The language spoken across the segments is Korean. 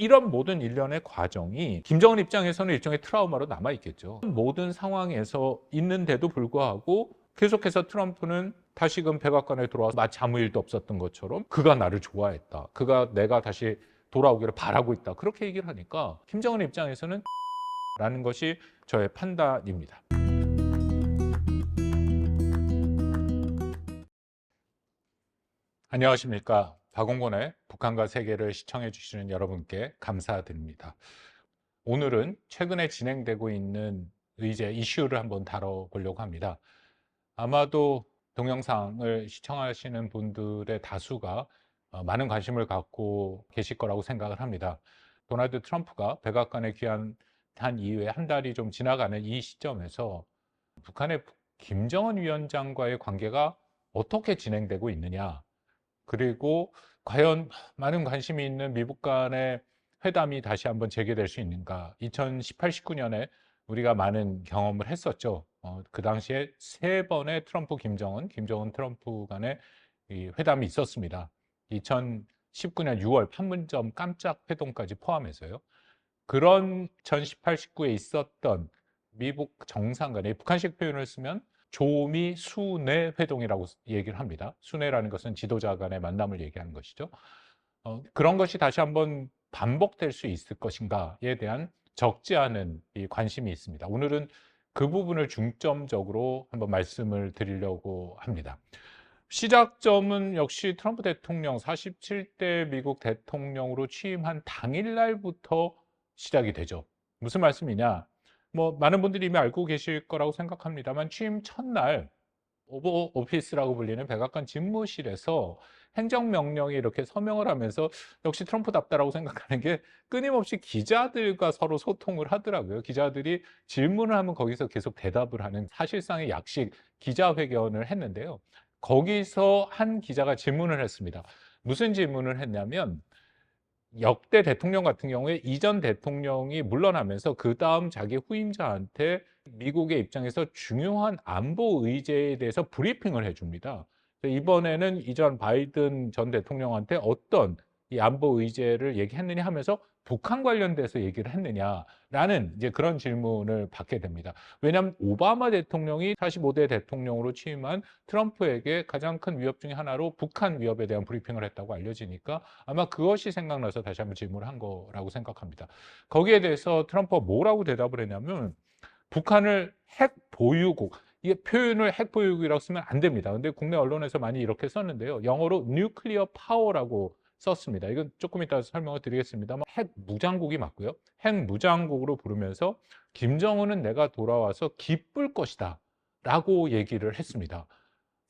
이런 모든 일련의 과정이 김정은 입장에서는 일종의 트라우마로 남아 있겠죠. 모든 상황에서 있는데도 불구하고 계속해서 트럼프는 다시금 백악관에 들어와서 마치 아무 일도 없었던 것처럼 그가 나를 좋아했다. 그가 내가 다시 돌아오기를 바라고 있다. 그렇게 얘기를 하니까 김정은 입장에서는 라는 것이 저의 판단입니다. 안녕하십니까. 박홍곤의 북한과 세계를 시청해 주시는 여러분께 감사드립니다. 오늘은 최근에 진행되고 있는 의제 이슈를 한번 다뤄보려고 합니다. 아마도 동영상을 시청하시는 분들의 다수가 어, 많은 관심을 갖고 계실 거라고 생각을 합니다. 도널드 트럼프가 백악관에 귀환한 이후에 한 달이 좀 지나가는 이 시점에서 북한의 김정은 위원장과의 관계가 어떻게 진행되고 있느냐, 그리고 과연 많은 관심이 있는 미국 간의 회담이 다시 한번 재개될 수 있는가? 2018, 19년에 우리가 많은 경험을 했었죠. 어, 그 당시에 세 번의 트럼프, 김정은, 김정은, 트럼프 간의 이 회담이 있었습니다. 2019년 6월 판문점 깜짝 회동까지 포함해서요. 그런 2018, 19에 있었던 미국 정상 간의 북한식 표현을 쓰면 조미 수내 회동이라고 얘기를 합니다. 수내라는 것은 지도자 간의 만남을 얘기하는 것이죠. 어, 그런 것이 다시 한번 반복될 수 있을 것인가에 대한 적지 않은 이 관심이 있습니다. 오늘은 그 부분을 중점적으로 한번 말씀을 드리려고 합니다. 시작점은 역시 트럼프 대통령 47대 미국 대통령으로 취임한 당일날부터 시작이 되죠. 무슨 말씀이냐? 뭐 많은 분들이 이미 알고 계실 거라고 생각합니다만 취임 첫날 오버 오피스라고 불리는 백악관 집무실에서 행정명령이 이렇게 서명을 하면서 역시 트럼프답다라고 생각하는 게 끊임없이 기자들과 서로 소통을 하더라고요. 기자들이 질문을 하면 거기서 계속 대답을 하는 사실상의 약식 기자회견을 했는데요. 거기서 한 기자가 질문을 했습니다. 무슨 질문을 했냐면 역대 대통령 같은 경우에 이전 대통령이 물러나면서 그 다음 자기 후임자한테 미국의 입장에서 중요한 안보 의제에 대해서 브리핑을 해줍니다. 이번에는 이전 바이든 전 대통령한테 어떤 이 안보 의제를 얘기했느냐 하면서 북한 관련돼서 얘기를 했느냐라는 이제 그런 질문을 받게 됩니다. 왜냐하면 오바마 대통령이 45대 대통령으로 취임한 트럼프에게 가장 큰 위협 중에 하나로 북한 위협에 대한 브리핑을 했다고 알려지니까 아마 그것이 생각나서 다시 한번 질문을 한 거라고 생각합니다. 거기에 대해서 트럼프가 뭐라고 대답을 했냐면 북한을 핵 보유국 이게 표현을 핵 보유국이라고 쓰면 안 됩니다. 근데 국내 언론에서 많이 이렇게 썼는데요. 영어로 뉴클리어 파워라고 썼습니다. 이건 조금 이따 설명을 드리겠습니다만 핵 무장국이 맞고요. 핵 무장국으로 부르면서 김정은은 내가 돌아와서 기쁠 것이다 라고 얘기를 했습니다.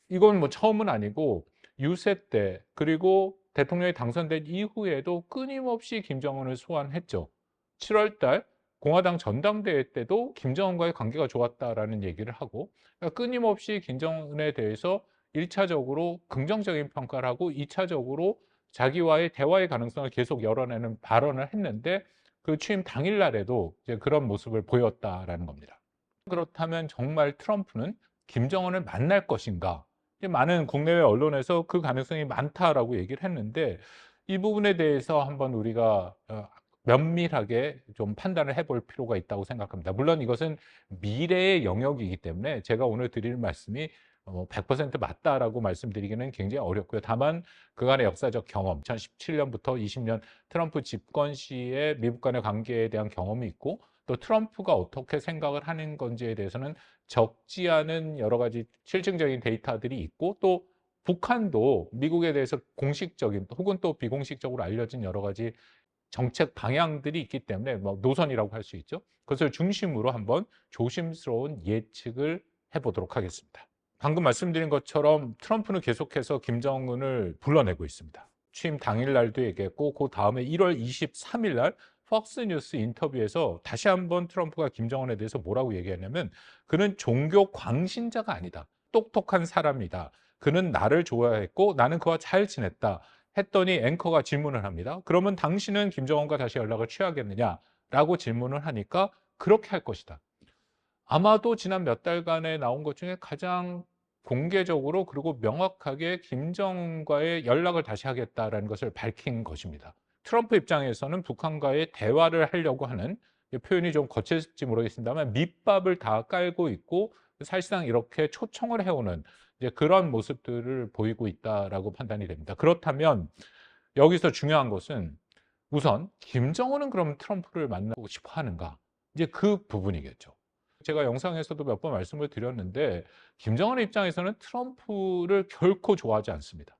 이건 뭐 처음은 아니고 유세 때 그리고 대통령이 당선된 이후에도 끊임없이 김정은을 소환했죠. 7월 달 공화당 전당대회 때도 김정은과의 관계가 좋았다라는 얘기를 하고 그러니까 끊임없이 김정은에 대해서 1차적으로 긍정적인 평가를 하고 2차적으로 자기와의 대화의 가능성을 계속 열어내는 발언을 했는데 그 취임 당일날에도 이제 그런 모습을 보였다라는 겁니다. 그렇다면 정말 트럼프는 김정은을 만날 것인가? 많은 국내외 언론에서 그 가능성이 많다라고 얘기를 했는데 이 부분에 대해서 한번 우리가 어, 면밀하게 좀 판단을 해볼 필요가 있다고 생각합니다. 물론 이것은 미래의 영역이기 때문에 제가 오늘 드릴 말씀이 100% 어, 맞다라고 말씀드리기는 굉장히 어렵고요. 다만 그간의 역사적 경험, 2017년부터 20년 트럼프 집권 시에 미국 간의 관계에 대한 경험이 있고 또 트럼프가 어떻게 생각을 하는 건지에 대해서는 적지 않은 여러 가지 실증적인 데이터들이 있고 또 북한도 미국에 대해서 공식적인 혹은 또 비공식적으로 알려진 여러 가지 정책 방향들이 있기 때문에 뭐 노선이라고 할 수 있죠. 그것을 중심으로 한번 조심스러운 예측을 해보도록 하겠습니다. 방금 말씀드린 것처럼 트럼프는 계속해서 김정은을 불러내고 있습니다. 취임 당일 날도 얘기했고 그 다음에 1월 23일 날 폭스 뉴스 인터뷰에서 다시 한번 트럼프가 김정은에 대해서 뭐라고 얘기했냐면 그는 종교 광신자가 아니다. 똑똑한 사람이다. 그는 나를 좋아했고 나는 그와 잘 지냈다. 했더니 앵커가 질문을 합니다. 그러면 당신은 김정은과 다시 연락을 취하겠느냐? 라고 질문을 하니까 그렇게 할 것이다. 아마도 지난 몇 달간에 나온 것 중에 가장 공개적으로 그리고 명확하게 김정은과의 연락을 다시 하겠다라는 것을 밝힌 것입니다. 트럼프 입장에서는 북한과의 대화를 하려고 하는 이 표현이 좀 거칠지 모르겠습니다만 밑밥을 다 깔고 있고 사실상 이렇게 초청을 해오는 그런 모습들을 보이고 있다라고 판단이 됩니다. 그렇다면 여기서 중요한 것은 우선 김정은은 그럼 트럼프를 만나고 싶어 하는가? 이제 그 부분이겠죠. 제가 영상에서도 몇 번 말씀을 드렸는데 김정은 입장에서는 트럼프를 결코 좋아하지 않습니다.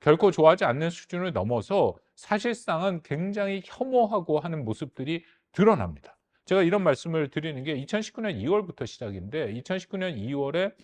결코 좋아하지 않는 수준을 넘어서 사실상은 굉장히 혐오하고 하는 모습들이 드러납니다. 제가 이런 말씀을 드리는 게 2019년 2월부터 시작인데 2019년 2월에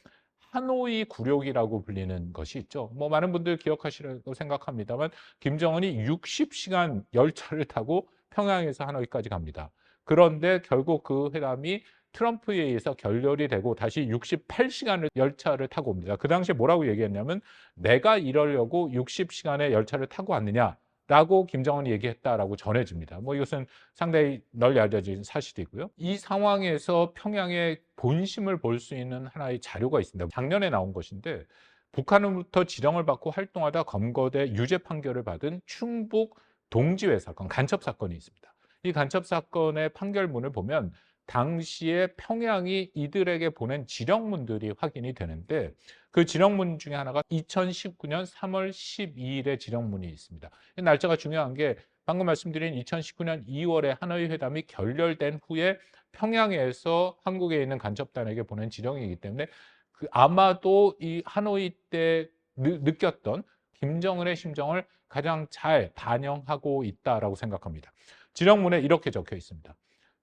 하노이 굴욕이라고 불리는 것이 있죠. 뭐 많은 분들 기억하시라고 생각합니다만 김정은이 60시간 열차를 타고 평양에서 하노이까지 갑니다. 그런데 결국 그 회담이 트럼프에 의해서 결렬이 되고 다시 68시간을 열차를 타고 옵니다. 그 당시에 뭐라고 얘기했냐면 내가 이러려고 60시간의 열차를 타고 왔느냐 라고 김정은이 얘기했다라고 전해집니다. 뭐 이것은 상당히 널리 알려진 사실이고요. 이 상황에서 평양의 본심을 볼 수 있는 하나의 자료가 있습니다. 작년에 나온 것인데 북한으로부터 지령을 받고 활동하다 검거돼 유죄 판결을 받은 충북 동지회 사건, 간첩 사건이 있습니다. 이 간첩 사건의 판결문을 보면 당시에 평양이 이들에게 보낸 지령문들이 확인이 되는데 그 지령문 중에 하나가 2019년 3월 12일의 지령문이 있습니다. 이 날짜가 중요한 게 방금 말씀드린 2019년 2월에 하노이 회담이 결렬된 후에 평양에서 한국에 있는 간첩단에게 보낸 지령이기 때문에 그 아마도 이 하노이 때 느, 느꼈던 김정은의 심정을 가장 잘 반영하고 있다라고 생각합니다. 지령문에 이렇게 적혀 있습니다.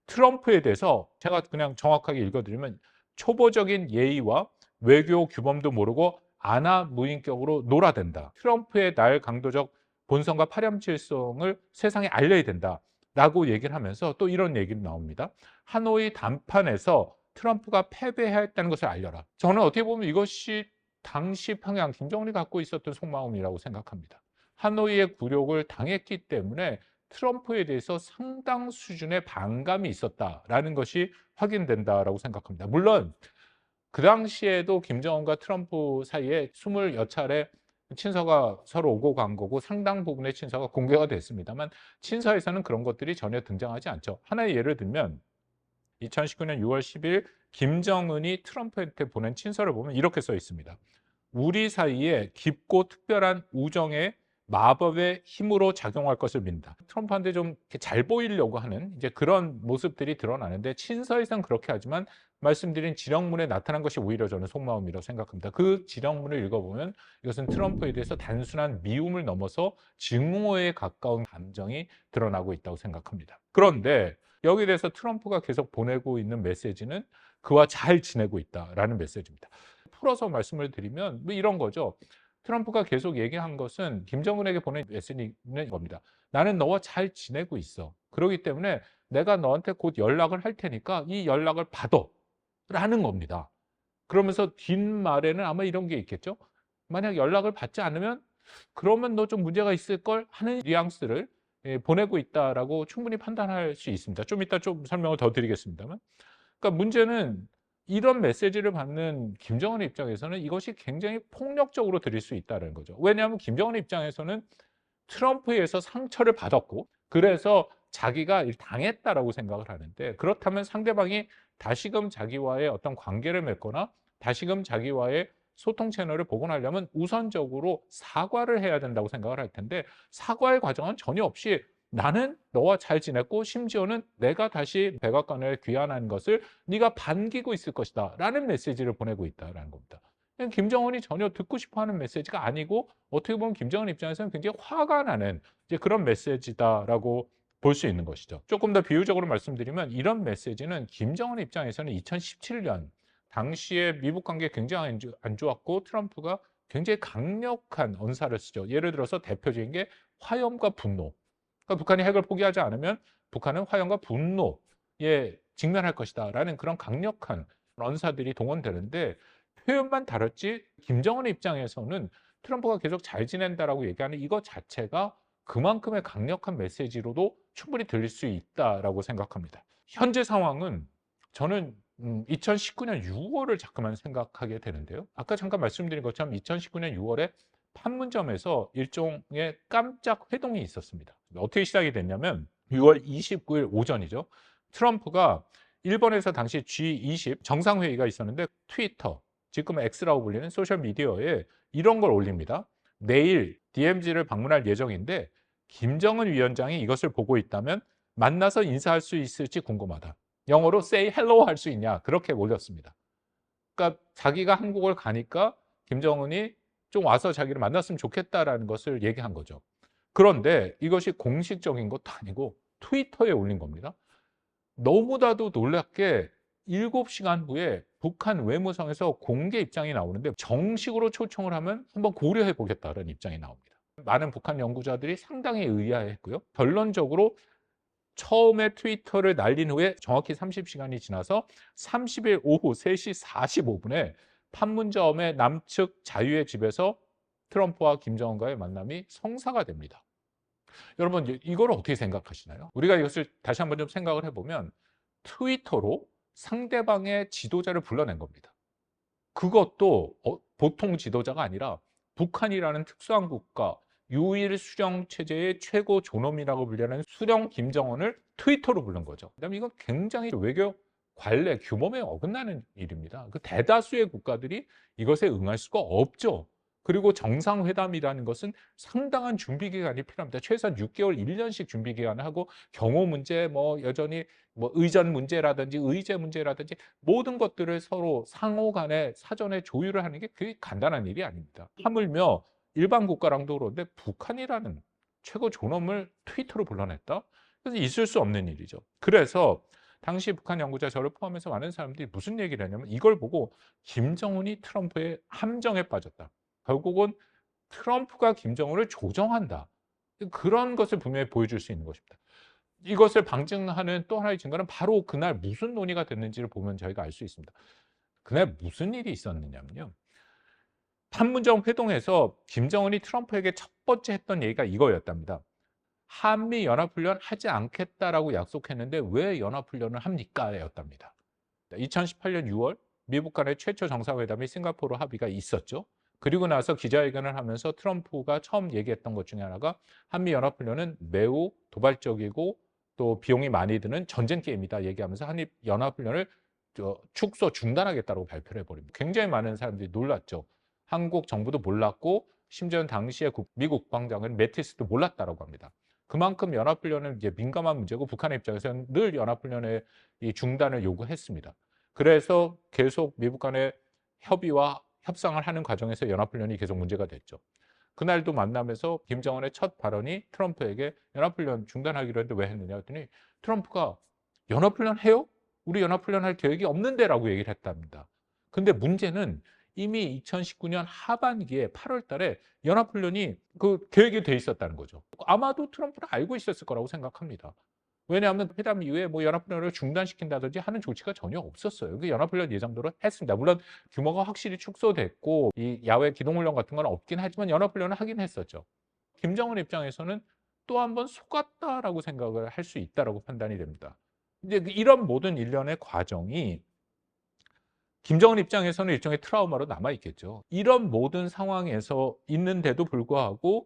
트럼프에 대해서 제가 그냥 정확하게 읽어드리면 초보적인 예의와 외교 규범도 모르고 아나 무인격으로 놀아댄다. 트럼프의 날 강도적 본성과 파렴치성을 세상에 알려야 된다. 라고 얘기를 하면서 또 이런 얘기를 나옵니다. 하노이談판에서 트럼프가 패배했다는 것을 알려라. 저는 어떻게 보면 이것이 당시 평양 김정은이 갖고 있었던 속마음이라고 생각합니다. 하노이의 굴욕을 당했기 때문에 트럼프에 대해서 상당 수준의 반감이 있었다라는 것이 확인된다라고 생각합니다. 물론 그 당시에도 김정은과 트럼프 사이에 20여 차례 친서가 서로 오고 간 거고 상당 부분의 친서가 공개가 됐습니다만 친서에서는 그런 것들이 전혀 등장하지 않죠. 하나의 예를 들면 2019년 6월 10일 김정은이 트럼프한테 보낸 친서를 보면 이렇게 써 있습니다. 우리 사이에 깊고 특별한 우정의 마법의 힘으로 작용할 것을 믿는다. 트럼프한테 좀 잘 보이려고 하는 이제 그런 모습들이 드러나는데 친서에선 그렇게 하지만 말씀드린 지령문에 나타난 것이 오히려 저는 속마음이라고 생각합니다. 그 지령문을 읽어보면 이것은 트럼프에 대해서 단순한 미움을 넘어서 증오에 가까운 감정이 드러나고 있다고 생각합니다. 그런데 여기에 대해서 트럼프가 계속 보내고 있는 메시지는 그와 잘 지내고 있다라는 메시지입니다. 풀어서 말씀을 드리면 뭐 이런 거죠. 트럼프가 계속 얘기한 것은 김정은에게 보낸 메시지는 겁니다. 나는 너와 잘 지내고 있어. 그렇기 때문에 내가 너한테 곧 연락을 할 테니까 이 연락을 받아. 라는 겁니다. 그러면서 뒷말에는 아마 이런 게 있겠죠. 만약 연락을 받지 않으면 그러면 너 좀 문제가 있을 걸 하는 뉘앙스를 예, 보내고 있다라고 충분히 판단할 수 있습니다. 좀 이따 좀 설명을 더 드리겠습니다만. 그러니까 문제는 이런 메시지를 받는 김정은 입장에서는 이것이 굉장히 폭력적으로 들릴 수 있다는 거죠. 왜냐하면 김정은 입장에서는 트럼프에서 상처를 받았고 그래서 자기가 당했다라고 생각을 하는데 그렇다면 상대방이 다시금 자기와의 어떤 관계를 맺거나 다시금 자기와의 소통 채널을 복원하려면 우선적으로 사과를 해야 된다고 생각을 할 텐데 사과의 과정은 전혀 없이 나는 너와 잘 지냈고 심지어는 내가 다시 백악관을 귀환한 것을 네가 반기고 있을 것이다 라는 메시지를 보내고 있다는 겁니다. 김정은이 전혀 듣고 싶어하는 메시지가 아니고 어떻게 보면 김정은 입장에서는 굉장히 화가 나는 이제 그런 메시지다라고 볼 수 있는 것이죠. 조금 더 비유적으로 말씀드리면 이런 메시지는 김정은 입장에서는 2017년 당시에 미국 관계 굉장히 안 좋았고 트럼프가 굉장히 강력한 언사를 쓰죠. 예를 들어서 대표적인 게 화염과 분노. 그러니까 북한이 핵을 포기하지 않으면 북한은 화염과 분노에 직면할 것이다라는 그런 강력한 언사들이 동원되는데 표현만 다르지 김정은 입장에서는 트럼프가 계속 잘 지낸다라고 얘기하는 이것 자체가 그만큼의 강력한 메시지로도 충분히 들릴 수 있다라고 생각합니다. 현재 상황은 저는 2019년 음, 6월을 자꾸만 생각하게 되는데요. 아까 잠깐 말씀드린 것처럼 2019년 6월에 판문점에서 일종의 깜짝 회동이 있었습니다. 어떻게 시작이 됐냐면 6월 29일 오전이죠. 트럼프가 일본에서 당시 G20 정상회의가 있었는데 트위터, 지금 X라고 불리는 소셜미디어에 이런 걸 올립니다. 내일 DMZ를 방문할 예정인데 김정은 위원장이 이것을 보고 있다면 만나서 인사할 수 있을지 궁금하다. 영어로 say hello 할 수 있냐 그렇게 올렸습니다. 그러니까 자기가 한국을 가니까 김정은이 좀 와서 자기를 만났으면 좋겠다라는 것을 얘기한 거죠. 그런데 이것이 공식적인 것도 아니고 트위터에 올린 겁니다. 너무나도 놀랍게 7시간 후에 북한 외무성에서 공개 입장이 나오는데 정식으로 초청을 하면 한번 고려해 보겠다는 입장이 나옵니다. 많은 북한 연구자들이 상당히 의아했고요. 결론적으로 처음에 트위터를 날린 후에 정확히 30시간이 지나서 30일 오후 3시 45분에 판문점의 남측 자유의 집에서 트럼프와 김정은과의 만남이 성사가 됩니다. 여러분 이걸 어떻게 생각하시나요? 우리가 이것을 다시 한번 좀 생각을 해보면 트위터로 상대방의 지도자를 불러낸 겁니다. 그것도 어, 보통 지도자가 아니라 북한이라는 특수한 국가 유일 수령 체제의 최고 존엄이라고 불리는 수령 김정은을 트위터로 부른 거죠. 그다음에 이건 굉장히 외교 관례 규범에 어긋나는 일입니다. 그 대다수의 국가들이 이것에 응할 수가 없죠. 그리고 정상회담이라는 것은 상당한 준비 기간이 필요합니다. 최소한 6개월, 1년씩 준비 기간을 하고 경호 문제, 뭐 여전히 뭐 의전 문제라든지 의제 문제라든지 모든 것들을 서로 상호 간에 사전에 조율을 하는 게 그게 간단한 일이 아닙니다. 하물며 일반 국가랑도 그런데 북한이라는 최고 존엄을 트위터로 불러냈다? 그래서 있을 수 없는 일이죠. 그래서 당시 북한 연구자 저를 포함해서 많은 사람들이 무슨 얘기를 했냐면 이걸 보고 김정은이 트럼프의 함정에 빠졌다. 결국은 트럼프가 김정은을 조정한다. 그런 것을 분명히 보여줄 수 있는 것입니다. 이것을 방증하는 또 하나의 증거는 바로 그날 무슨 논의가 됐는지를 보면 저희가 알 수 있습니다. 그날 무슨 일이 있었느냐면요. 판문점 회동에서 김정은이 트럼프에게 첫 번째 했던 얘기가 이거였답니다. 한미 연합훈련 하지 않겠다라고 약속했는데 왜 연합훈련을 합니까? 였답니다. 2018년 6월 미국 간의 최초 정상회담이 싱가포르 합의가 있었죠. 그리고 나서 기자회견을 하면서 트럼프가 처음 얘기했던 것 중에 하나가 한미 연합훈련은 매우 도발적이고 또 비용이 많이 드는 전쟁 게임이다 얘기하면서 한미 연합훈련을 축소 중단하겠다고 발표를 해버립니다. 굉장히 많은 사람들이 놀랐죠. 한국 정부도 몰랐고 심지어 당시에 미국 국방장은 매티스도 몰랐다라고 합니다. 그만큼 연합훈련은 이제 민감한 문제고 북한의 입장에서는 늘 연합훈련의 이 중단을 요구했습니다. 그래서 계속 미국 간의 협의와 협상을 하는 과정에서 연합훈련이 계속 문제가 됐죠. 그날도 만남에서 김정은의 첫 발언이 트럼프에게 연합훈련 중단하기로 했는데 왜 했느냐 했더니 트럼프가 연합훈련 해요? 우리 연합훈련 할 계획이 없는데라고 얘기를 했답니다. 근데 문제는 이미 2019년 하반기에 8월 달에 연합훈련이 그 계획이 돼 있었다는 거죠. 아마도 트럼프는 알고 있었을 거라고 생각합니다. 왜냐하면 회담 이후에 뭐 연합훈련을 중단시킨다든지 하는 조치가 전혀 없었어요. 그 연합훈련 예정대로 했습니다. 물론 규모가 확실히 축소됐고 이 야외 기동훈련 같은 건 없긴 하지만 연합훈련을 하긴 했었죠. 김정은 입장에서는 또 한 번 속았다라고 생각을 할 수 있다라고 판단이 됩니다. 이제 이런 모든 일련의 과정이 김정은 입장에서는 일종의 트라우마로 남아 있겠죠. 이런 모든 상황에서 있는데도 불구하고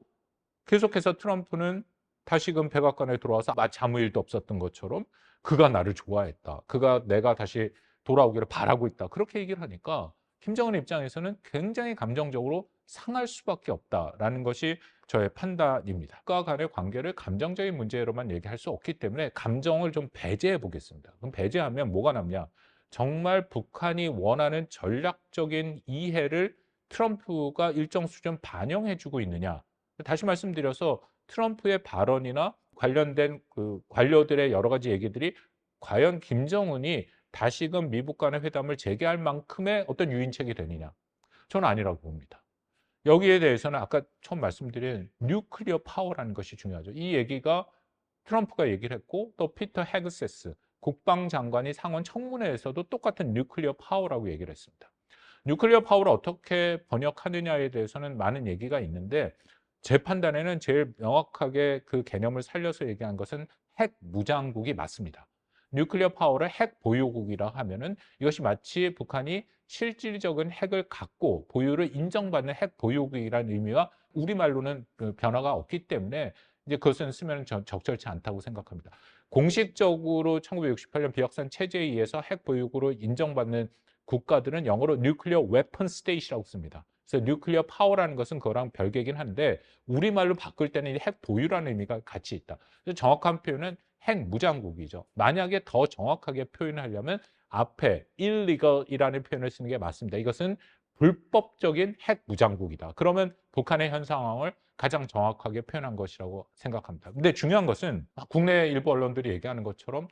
계속해서 트럼프는 다시금 백악관에 들어와서 마치 아무 일도 없었던 것처럼 그가 나를 좋아했다. 그가 내가 다시 돌아오기를 바라고 있다. 그렇게 얘기를 하니까 김정은 입장에서는 굉장히 감정적으로 상할 수밖에 없다라는 것이 저의 판단입니다. 국가 간의 관계를 감정적인 문제로만 얘기할 수 없기 때문에 감정을 좀 배제해 보겠습니다. 그럼 배제하면 뭐가 남냐? 정말 북한이 원하는 전략적인 이해를 트럼프가 일정 수준 반영해 주고 있느냐. 다시 말씀드려서 트럼프의 발언이나 관련된 그 관료들의 여러 가지 얘기들이 과연 김정은이 다시금 미국 간의 회담을 재개할 만큼의 어떤 유인책이 되느냐. 저는 아니라고 봅니다. 여기에 대해서는 아까 처음 말씀드린 뉴클리어 파워라는 것이 중요하죠. 이 얘기가 트럼프가 얘기를 했고 또 피터 헤그세스 국방장관이 상원 청문회에서도 똑같은 뉴클리어 파워라고 얘기를 했습니다. 뉴클리어 파워를 어떻게 번역하느냐에 대해서는 많은 얘기가 있는데 제 판단에는 제일 명확하게 그 개념을 살려서 얘기한 것은 핵 무장국이 맞습니다. 뉴클리어 파워를 핵 보유국이라 하면은 이것이 마치 북한이 실질적인 핵을 갖고 보유를 인정받는 핵 보유국이라는 의미와 우리말로는 그 변화가 없기 때문에 이제 그것은 쓰면 전 적절치 않다고 생각합니다. 공식적으로 1968년 비확산 체제에 의해서 핵 보유국으로 인정받는 국가들은 영어로 뉴클리어 웨펀 스테이트라고 씁니다. 그래서 뉴클리어 파워라는 것은 그거랑 별개긴 한데 우리말로 바꿀 때는 핵 보유라는 의미가 같이 있다. 그래서 정확한 표현은 핵 무장국이죠. 만약에 더 정확하게 표현하려면 앞에 illegal이라는 표현을 쓰는 게 맞습니다. 이것은 불법적인 핵 무장국이다. 그러면 북한의 현 상황을 가장 정확하게 표현한 것이라고 생각합니다. 근데 중요한 것은 국내 일부 언론들이 얘기하는 것처럼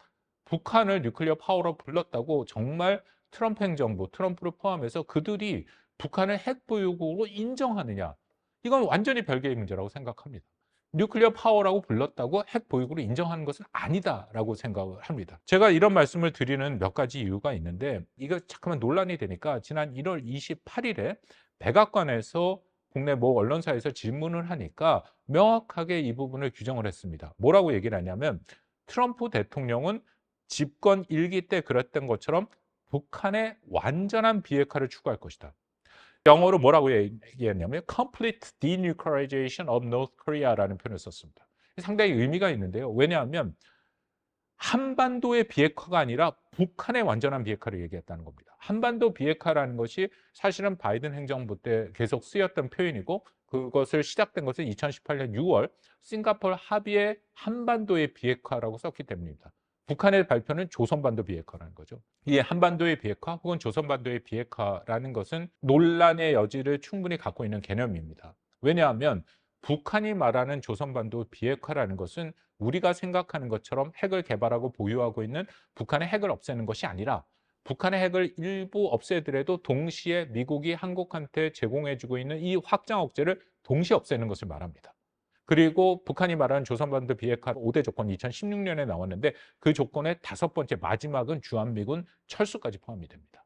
북한을 뉴클리어 파워로 불렀다고 정말 트럼프 행정부, 트럼프를 포함해서 그들이 북한을 핵 보유국으로 인정하느냐? 이건 완전히 별개의 문제라고 생각합니다. 뉴클리어 파워라고 불렀다고 핵 보유국으로 인정하는 것은 아니다라고 생각을 합니다. 제가 이런 말씀을 드리는 몇 가지 이유가 있는데 이거 잠깐만 논란이 되니까 지난 1월 28일에 백악관에서 국내 모 언론사에서 질문을 하니까 명확하게 이 부분을 규정을 했습니다. 뭐라고 얘기를 하냐면 트럼프 대통령은 집권 일기 때 그랬던 것처럼 북한의 완전한 비핵화를 추구할 것이다. 영어로 뭐라고 얘기했냐면 complete denuclearization of North Korea라는 표현을 썼습니다. 상당히 의미가 있는데요. 왜냐하면 한반도의 비핵화가 아니라 북한의 완전한 비핵화를 얘기했다는 겁니다. 한반도 비핵화라는 것이 사실은 바이든 행정부 때 계속 쓰였던 표현이고 그것을 시작된 것은 2018년 6월 싱가포르 합의의 한반도의 비핵화라고 썼기 때문입니다. 북한의 발표는 조선반도 비핵화라는 거죠. 이 한반도의 비핵화 혹은 조선반도의 비핵화라는 것은 논란의 여지를 충분히 갖고 있는 개념입니다. 왜냐하면 북한이 말하는 조선반도 비핵화라는 것은 우리가 생각하는 것처럼 핵을 개발하고 보유하고 있는 북한의 핵을 없애는 것이 아니라 북한의 핵을 일부 없애더라도 동시에 미국이 한국한테 제공해주고 있는 이 확장 억제를 동시에 없애는 것을 말합니다. 그리고 북한이 말하는 조선반도 비핵화 5대 조건 2016년에 나왔는데 그 조건의 다섯 번째 마지막은 주한미군 철수까지 포함이 됩니다.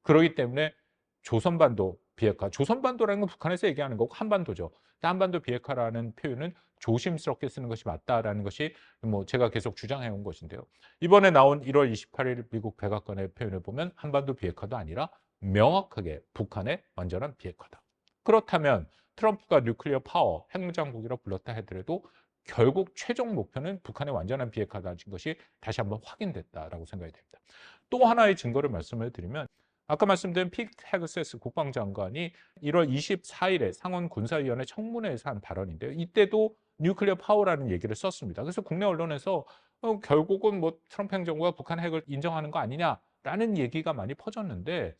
그렇기 때문에 조선반도 비핵화, 조선반도라는 건 북한에서 얘기하는 거고 한반도죠. 한반도 비핵화라는 표현은 조심스럽게 쓰는 것이 맞다라는 것이 뭐 제가 계속 주장해 온 것인데요. 이번에 나온 1월 28일 미국 백악관의 표현을 보면 한반도 비핵화도 아니라 명확하게 북한의 완전한 비핵화다. 그렇다면 트럼프가 뉴클리어 파워, 핵무장국이라 불렀다 하더라도 결국 최종 목표는 북한의 완전한 비핵화다는 것이 다시 한번 확인됐다라고 생각이 됩니다. 또 하나의 증거를 말씀을 드리면 아까 말씀드린 픽 헤그세스 국방장관이 1월 24일에 상원 군사위원회 청문회에서 한 발언인데요. 이때도 뉴클리어 파워라는 얘기를 썼습니다. 그래서 국내 언론에서 어, 결국은 뭐 트럼프 행정부가 북한 핵을 인정하는 거 아니냐라는 얘기가 많이 퍼졌는데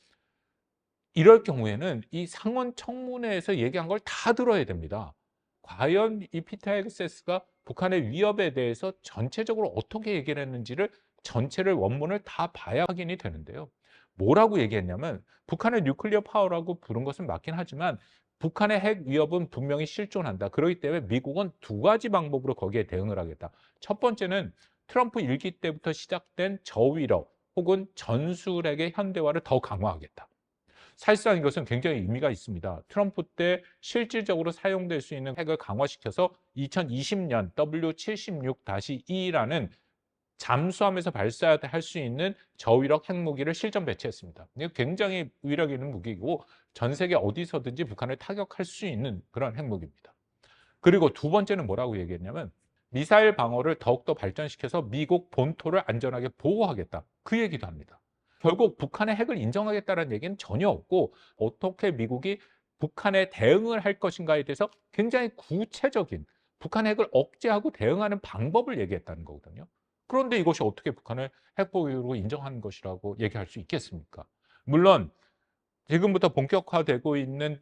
이럴 경우에는 이 상원 청문회에서 얘기한 걸 다 들어야 됩니다. 과연 이 피터 헤그세스가 북한의 위협에 대해서 전체적으로 어떻게 얘기를 했는지를 전체를 원문을 다 봐야 확인이 되는데요. 뭐라고 얘기했냐면 북한의 뉴클리어 파워라고 부른 것은 맞긴 하지만 북한의 핵 위협은 분명히 실존한다. 그렇기 때문에 미국은 두 가지 방법으로 거기에 대응을 하겠다. 첫 번째는 트럼프 일기 때부터 시작된 저위력 혹은 전술핵의 현대화를 더 강화하겠다. 사실상 이것은 굉장히 의미가 있습니다. 트럼프 때 실질적으로 사용될 수 있는 핵을 강화시켜서 2020년 W76-2라는 잠수함에서 발사할 수 있는 저위력 핵무기를 실전 배치했습니다. 굉장히 위력 있는 무기고 전 세계 어디서든지 북한을 타격할 수 있는 그런 핵무기입니다. 그리고 두 번째는 뭐라고 얘기했냐면 미사일 방어를 더욱더 발전시켜서 미국 본토를 안전하게 보호하겠다. 그 얘기도 합니다. 결국 북한의 핵을 인정하겠다는 얘기는 전혀 없고 어떻게 미국이 북한에 대응을 할 것인가에 대해서 굉장히 구체적인 북한 핵을 억제하고 대응하는 방법을 얘기했다는 거거든요. 그런데 이것이 어떻게 북한을 핵보유로 인정하는 것이라고 얘기할 수 있겠습니까? 물론 지금부터 본격화되고 있는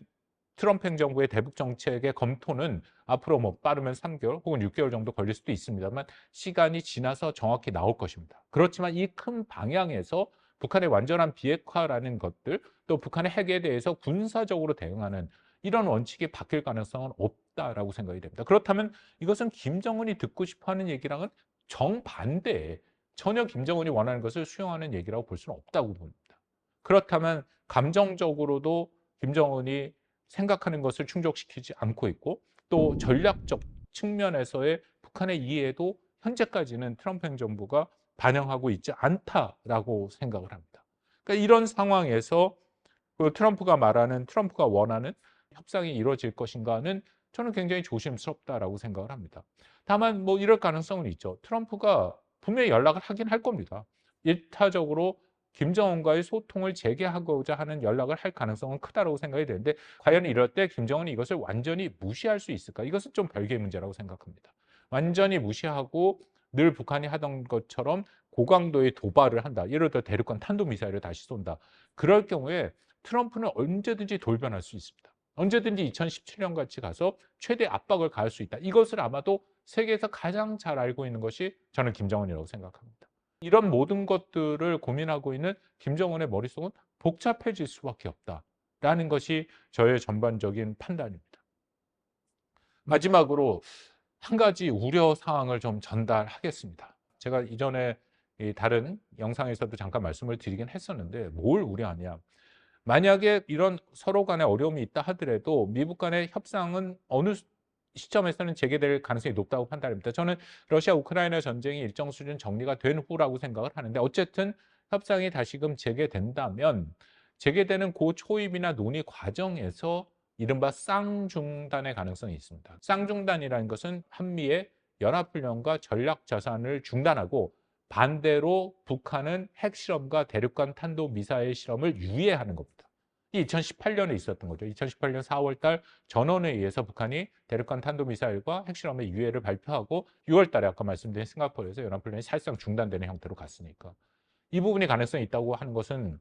트럼프 행정부의 대북 정책의 검토는 앞으로 뭐 빠르면 3개월 혹은 6개월 정도 걸릴 수도 있습니다만 시간이 지나서 정확히 나올 것입니다. 그렇지만 이 큰 방향에서 북한의 완전한 비핵화라는 것들 또 북한의 핵에 대해서 군사적으로 대응하는 이런 원칙이 바뀔 가능성은 없다라고 생각이 됩니다. 그렇다면 이것은 김정은이 듣고 싶어하는 얘기랑은 정반대에 전혀 김정은이 원하는 것을 수용하는 얘기라고 볼 수는 없다고 봅니다. 그렇다면 감정적으로도 김정은이 생각하는 것을 충족시키지 않고 있고 또 전략적 측면에서의 북한의 이해도 현재까지는 트럼프 행정부가 반영하고 있지 않다라고 생각을 합니다. 그러니까 이런 상황에서 그 트럼프가 말하는 트럼프가 원하는 협상이 이루어질 것인가는 저는 굉장히 조심스럽다라고 생각을 합니다. 다만 뭐 이럴 가능성은 있죠. 트럼프가 분명히 연락을 하긴 할 겁니다. 일타적으로 김정은과의 소통을 재개하고자 하는 연락을 할 가능성은 크다고 생각이 되는데 과연 이럴 때 김정은이 이것을 완전히 무시할 수 있을까? 이것은 좀 별개의 문제라고 생각합니다. 완전히 무시하고 늘 북한이 하던 것처럼 고강도의 도발을 한다. 예를 들어 대륙간 탄도미사일을 다시 쏜다. 그럴 경우에 트럼프는 언제든지 돌변할 수 있습니다. 언제든지 2017년 같이 가서 최대 압박을 가할 수 있다. 이것을 아마도 세계에서 가장 잘 알고 있는 것이 저는 김정은이라고 생각합니다. 이런 모든 것들을 고민하고 있는 김정은의 머릿속은 복잡해질 수밖에 없다라는 것이 저의 전반적인 판단입니다. 마지막으로 한 가지 우려 사항을 좀 전달하겠습니다. 제가 이전에 다른 영상에서도 잠깐 말씀을 드리긴 했었는데 뭘 우려하냐. 만약에 이런 서로 간에 어려움이 있다 하더라도 미국 간의 협상은 어느 시점에서는 재개될 가능성이 높다고 판단합니다. 저는 러시아 우크라이나 전쟁이 일정 수준 정리가 된 후라고 생각을 하는데 어쨌든 협상이 다시금 재개된다면 재개되는 고 초입이나 논의 과정에서 이른바 쌍중단의 가능성이 있습니다. 쌍중단이라는 것은 한미의 연합훈련과 전략 자산을 중단하고 반대로 북한은 핵실험과 대륙간 탄도 미사일 실험을 유예하는 겁니다. 이 2018년에 있었던 거죠. 2018년 4월 달 전원에 의해서 북한이 대륙간 탄도미사일과 핵실험의 유예를 발표하고 6월 달에 아까 말씀드린 싱가포르에서 연합훈련이 사실상 중단되는 형태로 갔으니까 이 부분이 가능성이 있다고 하는 것은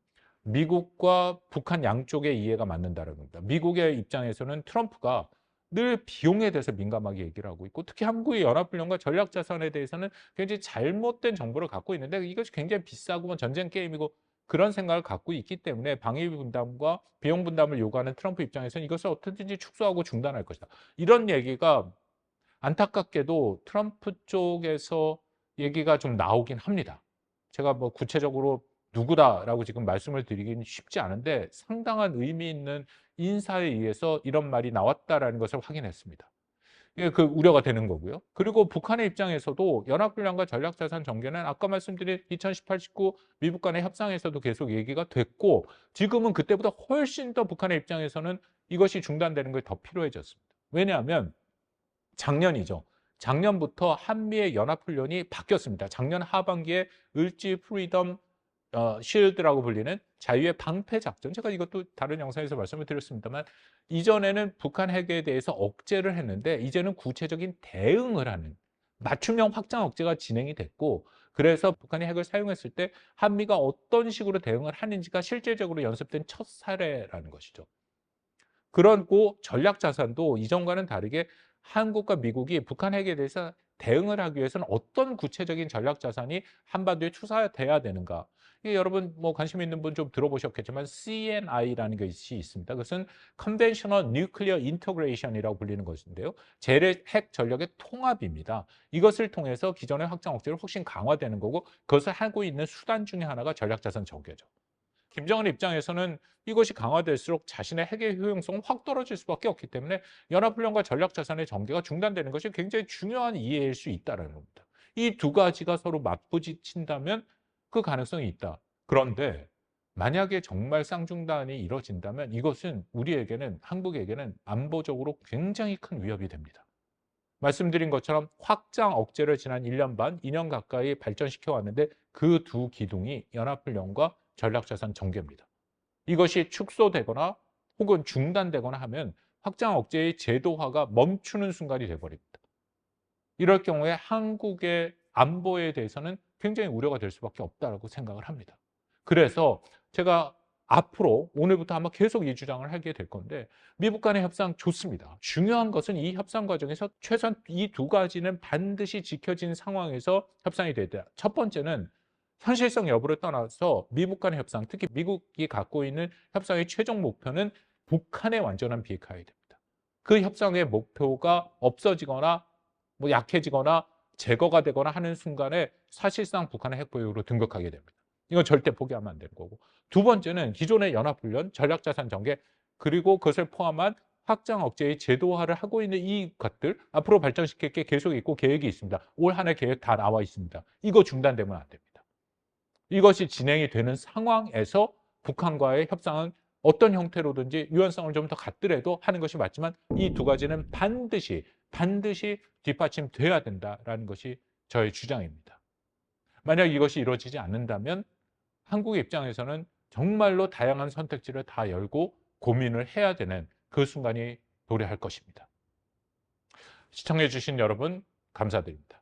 미국과 북한 양쪽의 이해가 맞는다는 겁니다. 미국의 입장에서는 트럼프가 늘 비용에 대해서 민감하게 얘기를 하고 있고 특히 한국의 연합훈련과 전략자산에 대해서는 굉장히 잘못된 정보를 갖고 있는데 이것이 굉장히 비싸고 뭐 전쟁 게임이고 그런 생각을 갖고 있기 때문에 방위비 분담과 비용 분담을 요구하는 트럼프 입장에서는 이것을 어떻게든지 축소하고 중단할 것이다. 이런 얘기가 안타깝게도 트럼프 쪽에서 얘기가 좀 나오긴 합니다. 제가 뭐 구체적으로 누구다라고 지금 말씀을 드리긴 쉽지 않은데 상당한 의미 있는 인사에 의해서 이런 말이 나왔다라는 것을 확인했습니다. 그 우려가 되는 거고요. 그리고 북한의 입장에서도 연합훈련과 전략자산 전개는 아까 말씀드린 2018, 19 미국 간의 협상에서도 계속 얘기가 됐고 지금은 그때보다 훨씬 더 북한의 입장에서는 이것이 중단되는 게 더 필요해졌습니다. 왜냐하면 작년이죠. 작년부터 한미의 연합훈련이 바뀌었습니다. 작년 하반기에 을지 프리덤 어, 쉴드라고 불리는 자유의 방패 작전. 제가 이것도 다른 영상에서 말씀을 드렸습니다만 이전에는 북한 핵에 대해서 억제를 했는데 이제는 구체적인 대응을 하는 맞춤형 확장 억제가 진행이 됐고 그래서 북한이 핵을 사용했을 때 한미가 어떤 식으로 대응을 하는지가 실제적으로 연습된 첫 사례라는 것이죠. 그런고 전략 자산도 이전과는 다르게 한국과 미국이 북한 핵에 대해서 대응을 하기 위해서는 어떤 구체적인 전략 자산이 한반도에 투사돼야 되는가? 이게 여러분 뭐 관심 있는 분 좀 들어보셨겠지만 CNI라는 것이 있습니다. 그것은 Conventional Nuclear Integration이라고 불리는 것인데요. 재래 핵 전력의 통합입니다. 이것을 통해서 기존의 확장 억제를 훨씬 강화되는 거고 그것을 하고 있는 수단 중에 하나가 전략 자산 전개죠. 김정은 입장에서는 이것이 강화될수록 자신의 핵의 효용성은 확 떨어질 수밖에 없기 때문에 연합훈련과 전략자산의 전개가 중단되는 것이 굉장히 중요한 이해일 수 있다는 겁니다. 이 두 가지가 서로 맞부딪힌다면 그 가능성이 있다. 그런데 만약에 정말 쌍중단이 이뤄진다면 이것은 우리에게는 한국에게는 안보적으로 굉장히 큰 위협이 됩니다. 말씀드린 것처럼 확장 억제를 지난 1년 반, 2년 가까이 발전시켜 왔는데 그 두 기둥이 연합훈련과 전략자산 전개입니다. 이것이 축소되거나 혹은 중단되거나 하면 확장 억제의 제도화가 멈추는 순간이 되어버립니다. 이럴 경우에 한국의 안보에 대해서는 굉장히 우려가 될 수밖에 없다고 생각을 합니다. 그래서 제가 앞으로 오늘부터 아마 계속 이 주장을 하게 될 건데 미국 간의 협상 좋습니다. 중요한 것은 이 협상 과정에서 최소한 이 두 가지는 반드시 지켜진 상황에서 협상이 되다. 첫 번째는 현실성 여부를 떠나서 미국 간의 협상, 특히 미국이 갖고 있는 협상의 최종 목표는 북한의 완전한 비핵화해야 됩니다. 그 협상의 목표가 없어지거나 뭐 약해지거나 제거가 되거나 하는 순간에 사실상 북한의 핵보유로 등극하게 됩니다. 이건 절대 포기하면 안 되는 거고. 두 번째는 기존의 연합훈련, 전략자산 전개, 그리고 그것을 포함한 확장 억제의 제도화를 하고 있는 이 것들 앞으로 발전시킬 게 계속 있고 계획이 있습니다. 올 한 해 계획 다 나와 있습니다. 이거 중단되면 안 됩니다. 이것이 진행이 되는 상황에서 북한과의 협상은 어떤 형태로든지 유연성을 좀 더 갖더라도 하는 것이 맞지만 이 두 가지는 반드시 반드시 뒷받침돼야 된다라는 것이 저의 주장입니다. 만약 이것이 이루어지지 않는다면 한국의 입장에서는 정말로 다양한 선택지를 다 열고 고민을 해야 되는 그 순간이 도래할 것입니다. 시청해 주신 여러분 감사드립니다.